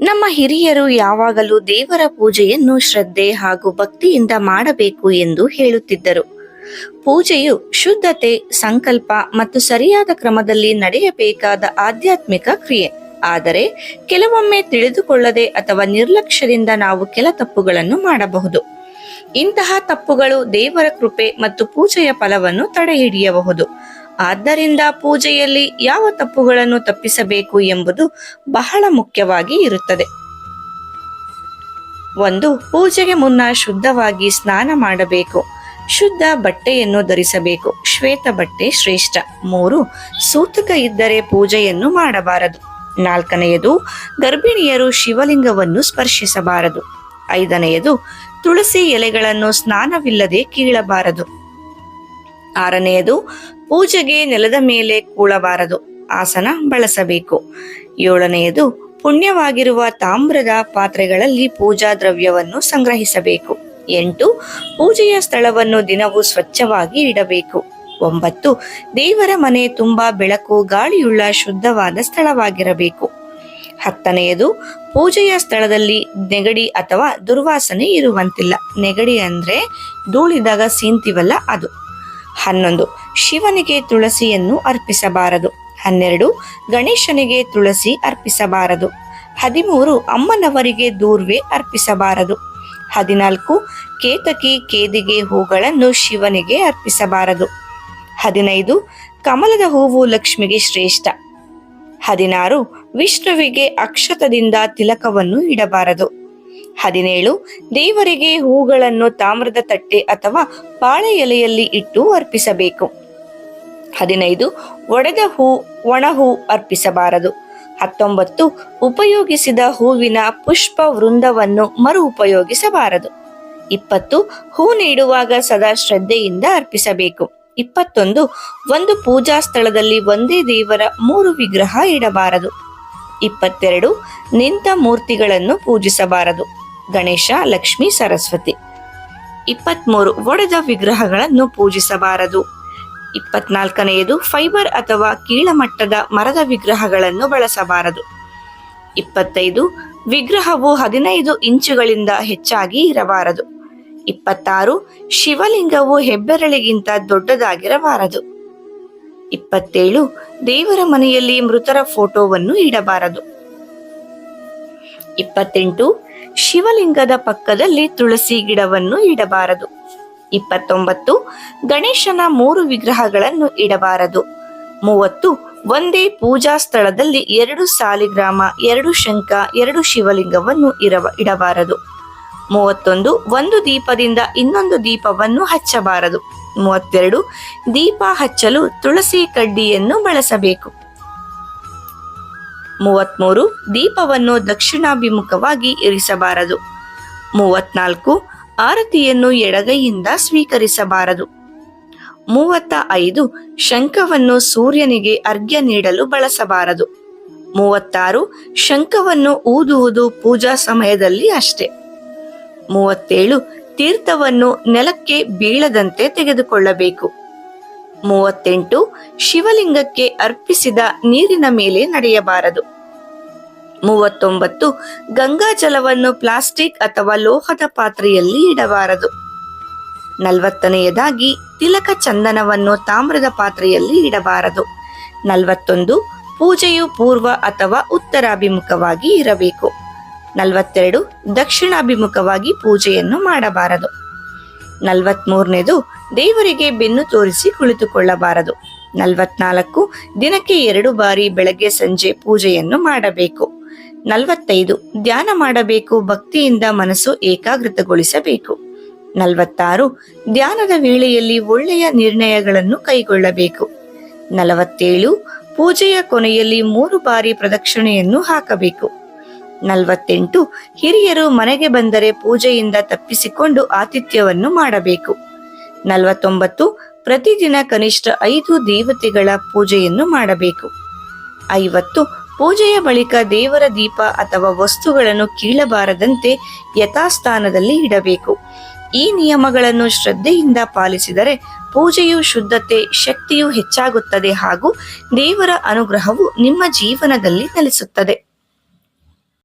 ನಮ್ಮ ಹಿರಿಯರು ಯಾವಾಗಲೂ ದೇವರ ಪೂಜೆಯನ್ನು ಶ್ರದ್ಧೆ ಹಾಗೂ ಭಕ್ತಿಯಿಂದ ಮಾಡಬೇಕು ಎಂದು ಹೇಳುತ್ತಿದ್ದರು. ಪೂಜೆಯು ಶುದ್ಧತೆ, ಸಂಕಲ್ಪ ಮತ್ತು ಸರಿಯಾದ ಕ್ರಮದಲ್ಲಿ ನಡೆಯಬೇಕಾದ ಆಧ್ಯಾತ್ಮಿಕ ಕ್ರಿಯೆ. ಆದರೆ ಕೆಲವೊಮ್ಮೆ ತಿಳಿದುಕೊಳ್ಳದೆ ಅಥವಾ ನಿರ್ಲಕ್ಷ್ಯದಿಂದ ನಾವು ಕೆಲ ತಪ್ಪುಗಳನ್ನು ಮಾಡಬಹುದು. ಇಂತಹ ತಪ್ಪುಗಳು ದೇವರ ಕೃಪೆ ಮತ್ತು ಪೂಜೆಯ ಫಲವನ್ನು ತಡೆಹಿಡಿಯಬಹುದು. ಆದ್ದರಿಂದ ಪೂಜೆಯಲ್ಲಿ ಯಾವ ತಪ್ಪುಗಳನ್ನು ತಪ್ಪಿಸಬೇಕು ಎಂಬುದು ಬಹಳ ಮುಖ್ಯವಾಗಿ ಇರುತ್ತದೆ. ಒಂದು, ಪೂಜೆಗೆ ಮುನ್ನ ಶುದ್ಧವಾಗಿ ಸ್ನಾನ ಮಾಡಬೇಕು. ಶುದ್ಧ ಬಟ್ಟೆಯನ್ನು ಧರಿಸಬೇಕು. ಶ್ವೇತ ಬಟ್ಟೆ ಶ್ರೇಷ್ಠ. ಮೂರು, ಸೂತಕ ಇದ್ದರೆ ಪೂಜೆಯನ್ನು ಮಾಡಬಾರದು. ನಾಲ್ಕನೆಯದು, ಗರ್ಭಿಣಿಯರು ಶಿವಲಿಂಗವನ್ನು ಸ್ಪರ್ಶಿಸಬಾರದು. ಐದನೆಯದು, ತುಳಸಿ ಎಲೆಗಳನ್ನು ಸ್ನಾನವಿಲ್ಲದೆ ಕೀಳಬಾರದು. ಆರನೆಯದು ಪೂಜೆಗೆ ನೆಲದ ಮೇಲೆ ಕೂಳಬಾರದು, ಆಸನ ಬಳಸಬೇಕು. ಏಳನೆಯದು, ಪುಣ್ಯವಾಗಿರುವ ತಾಮ್ರದ ಪಾತ್ರೆಗಳಲ್ಲಿ ಪೂಜಾ ದ್ರವ್ಯವನ್ನು ಸಂಗ್ರಹಿಸಬೇಕು. ಎಂಟು, ಪೂಜೆಯ ಸ್ಥಳವನ್ನು ದಿನವೂ ಸ್ವಚ್ಛವಾಗಿ ಇಡಬೇಕು. ಒಂಬತ್ತು, ದೇವರ ಮನೆ ತುಂಬಾ ಬೆಳಕು, ಗಾಳಿಯುಳ್ಳ ಶುದ್ಧವಾದ ಸ್ಥಳವಾಗಿರಬೇಕು. ಹತ್ತನೆಯದು, ಪೂಜೆಯ ಸ್ಥಳದಲ್ಲಿ ನೆಗಡಿ ಅಥವಾ ದುರ್ವಾಸನೆ ಇರುವಂತಿಲ್ಲ. ನೆಗಡಿ ಅಂದ್ರೆ ಧೂಳಿದಾಗ ಸೀಂತಿವಲ್ಲ ಅದು. ಹನ್ನೊಂದು ಶಿವನಿಗೆ ತುಳಸಿಯನ್ನು ಅರ್ಪಿಸಬಾರದು. ಹನ್ನೆರಡು, ಗಣೇಶನಿಗೆ ತುಳಸಿ ಅರ್ಪಿಸಬಾರದು. ಹದಿಮೂರು, ಅಮ್ಮನವರಿಗೆ ದೂರ್ವೆ ಅರ್ಪಿಸಬಾರದು. ಹದಿನಾಲ್ಕು, ಕೇತಕಿ ಕೇದಿಗೆ ಹೂಗಳನ್ನು ಶಿವನಿಗೆ ಅರ್ಪಿಸಬಾರದು. ಹದಿನೈದು, ಕಮಲದ ಹೂವು ಲಕ್ಷ್ಮಿಗೆ ಶ್ರೇಷ್ಠ. ಹದಿನಾರು, ವಿಷ್ಣುವಿಗೆ ಅಕ್ಷತದಿಂದ ತಿಲಕವನ್ನು ಇಡಬಾರದು. ಹದಿನೇಳು, ದೇವರಿಗೆ ಹೂಗಳನ್ನು ತಾಮ್ರದ ತಟ್ಟೆ ಅಥವಾ ಬಾಳೆ ಎಲೆಯಲ್ಲಿ ಇಟ್ಟು ಅರ್ಪಿಸಬೇಕು. ಹದಿನೈದು, ಒಡೆದ ಹೂ ಒಣ ಹೂ ಅರ್ಪಿಸಬಾರದು. ಹತ್ತೊಂಬತ್ತು, ಉಪಯೋಗಿಸಿದ ಹೂವಿನ ಪುಷ್ಪ ವೃಂದವನ್ನು ಮರು ಉಪಯೋಗಿಸಬಾರದು ಇಪ್ಪತ್ತು, ಹೂ ನೀಡುವಾಗ ಸದಾ ಶ್ರದ್ಧೆಯಿಂದ ಅರ್ಪಿಸಬೇಕು. ಇಪ್ಪತ್ತೊಂದು, ಒಂದು ಪೂಜಾ ಸ್ಥಳದಲ್ಲಿ ಒಂದೇ ದೇವರ ಮೂರು ವಿಗ್ರಹ ಇಡಬಾರದು. ಇಪ್ಪತ್ತೆರಡು, ನಿಂತ ಮೂರ್ತಿಗಳನ್ನು ಪೂಜಿಸಬಾರದು. ಗಣೇಶ, ಲಕ್ಷ್ಮಿ, ಸರಸ್ವತಿ. ಇಪ್ಪತ್ಮೂರು, ಒಡೆದ ವಿಗ್ರಹಗಳನ್ನು ಪೂಜಿಸಬಾರದು. ಇಪ್ಪತ್ನಾಲ್ಕನೆಯದು ಫೈಬರ್ ಅಥವಾ ಕೀಳಮಟ್ಟದ ಮರದ ವಿಗ್ರಹಗಳನ್ನು ಬಳಸಬಾರದು. ಇಪ್ಪತ್ತೈದು, ವಿಗ್ರಹವು ಹದಿನೈದು ಇಂಚುಗಳಿಂದ ಹೆಚ್ಚಾಗಿ ಇರಬಾರದು. ಇಪ್ಪತ್ತಾರು, ಶಿವಲಿಂಗವು ಹೆಬ್ಬೆರಳಿಗಿಂತ ದೊಡ್ಡದಾಗಿರಬಾರದು. ಇಪ್ಪತ್ತೇಳು, ದೇವರ ಮನೆಯಲ್ಲಿ ಮೃತರ ಫೋಟೋವನ್ನು ಇಡಬಾರದು. ಇಪ್ಪತ್ತೆಂಟು, ಶಿವಲಿಂಗದ ಪಕ್ಕದಲ್ಲಿ ತುಳಸಿ ಗಿಡವನ್ನು ಇಡಬಾರದು. ಇಪ್ಪತ್ತೊಂಬತ್ತು, ಗಣೇಶನ ಮೂರು ವಿಗ್ರಹಗಳನ್ನು ಇಡಬಾರದು. ಮೂವತ್ತು, ಒಂದೇ ಪೂಜಾ ಸ್ಥಳದಲ್ಲಿ ಎರಡು ಸಾಲಿಗ್ರಾಮ, ಎರಡು ಶಂಖ, ಎರಡು ಶಿವಲಿಂಗವನ್ನು ಇರವ, ಇಡಬಾರದು. ಮೂವತ್ತೊಂದು, ಒಂದು ದೀಪದಿಂದ ಇನ್ನೊಂದು ದೀಪವನ್ನು ಹಚ್ಚಬಾರದು. ಮೂವತ್ತೆರಡು, ದೀಪ ಹಚ್ಚಲು ತುಳಸಿ ಕಡ್ಡಿಯನ್ನು ಬಳಸಬೇಕು. ಮೂವತ್ಮೂರು, ದೀಪವನ್ನು ದಕ್ಷಿಣಾಭಿಮುಖವಾಗಿ ಇರಿಸಬಾರದು. ಮೂವತ್ನಾಲ್ಕು ಆರತಿಯನ್ನು ಎಡಗೈಯಿಂದ ಸ್ವೀಕರಿಸಬಾರದು. ಮೂವತ್ತ ಐದು, ಶಂಖವನ್ನು ಸೂರ್ಯನಿಗೆ ಅರ್ಘ್ಯ ನೀಡಲು ಬಳಸಬಾರದು. ಮೂವತ್ತಾರು, ಶಂಖವನ್ನು ಊದುವುದು ಪೂಜಾ ಸಮಯದಲ್ಲಿ ಅಷ್ಟೇ. ಮೂವತ್ತೇಳು, ತೀರ್ಥವನ್ನು ನೆಲಕ್ಕೆ ಬೀಳದಂತೆ ತೆಗೆದುಕೊಳ್ಳಬೇಕು. ಮೂವತ್ತೆಂಟು, ಶಿವಲಿಂಗಕ್ಕೆ ಅರ್ಪಿಸಿದ ನೀರಿನ ಮೇಲೆ ನಡೆಯಬಾರದು. ಮೂವತ್ತೊಂಬತ್ತು ಗಂಗಾ ಜಲವನ್ನು ಪ್ಲಾಸ್ಟಿಕ್ ಅಥವಾ ಲೋಹದ ಪಾತ್ರೆಯಲ್ಲಿ ಇಡಬಾರದು. ನಲವತ್ತನೆಯದಾಗಿ ತಿಲಕ ಚಂದನವನ್ನು ತಾಮ್ರದ ಪಾತ್ರೆಯಲ್ಲಿ ಇಡಬಾರದು. ನಲವತ್ತೊಂದು ಪೂಜೆಯು ಪೂರ್ವ ಅಥವಾ ಉತ್ತರಾಭಿಮುಖವಾಗಿ ಇರಬೇಕು. ನಲವತ್ತೆರಡು ದಕ್ಷಿಣಾಭಿಮುಖವಾಗಿ ಪೂಜೆಯನ್ನು ಮಾಡಬಾರದು. ನಲವತ್ಮೂರನೇದು ದೇವರಿಗೆ ಬೆನ್ನು ತೋರಿಸಿ ಕುಳಿತುಕೊಳ್ಳಬಾರದು. ನಲವತ್ನಾಲ್ಕು ದಿನಕ್ಕೆ ಎರಡು ಬಾರಿ ಬೆಳಗ್ಗೆ ಸಂಜೆ ಪೂಜೆಯನ್ನು ಮಾಡಬೇಕು. ನಲವತ್ತೈದು. ಧ್ಯಾನ ಮಾಡಬೇಕು, ಭಕ್ತಿಯಿಂದ ಮನಸ್ಸು ಏಕಾಗ್ರತಗೊಳಿಸಬೇಕು. ನಲವತ್ತಾರು. ಧ್ಯಾನದ ವೇಳೆಯಲ್ಲಿ ಒಳ್ಳೆಯ ನಿರ್ಣಯಗಳನ್ನು ಕೈಗೊಳ್ಳಬೇಕು. ನಲವತ್ತೇಳು. ಪೂಜೆಯ ಕೊನೆಯಲ್ಲಿ ಮೂರು ಬಾರಿ ಪ್ರದಕ್ಷಿಣೆಯನ್ನು ಹಾಕಬೇಕು. ನಲವತ್ತೆಂಟು. ಹಿರಿಯರು ಮನೆಗೆ ಬಂದರೆ ಪೂಜೆಯಿಂದ ತಪ್ಪಿಸಿಕೊಂಡು ಆತಿಥ್ಯವನ್ನು ಮಾಡಬೇಕು. ನಲವತ್ತೊಂಬತ್ತು. ಪ್ರತಿದಿನ ಕನಿಷ್ಠ ಐದು ದೇವತೆಗಳ ಪೂಜೆಯನ್ನು ಮಾಡಬೇಕು. ಐವತ್ತು. ಪೂಜೆಯ ಬಳಿಕ ದೇವರ ದೀಪ ಅಥವಾ ವಸ್ತುಗಳನ್ನು ಕೀಳಬಾರದಂತೆ ಯಥಾಸ್ಥಾನದಲ್ಲಿ ಇಡಬೇಕು. ಈ ನಿಯಮಗಳನ್ನು ಶ್ರದ್ಧೆಯಿಂದ ಪಾಲಿಸಿದರೆ ಪೂಜೆಯು ಶುದ್ಧತೆ, ಶಕ್ತಿಯು ಹೆಚ್ಚಾಗುತ್ತದೆ ಹಾಗೂ ದೇವರ ಅನುಗ್ರಹವು ನಿಮ್ಮ ಜೀವನದಲ್ಲಿ ನೆಲೆಸುತ್ತದೆ.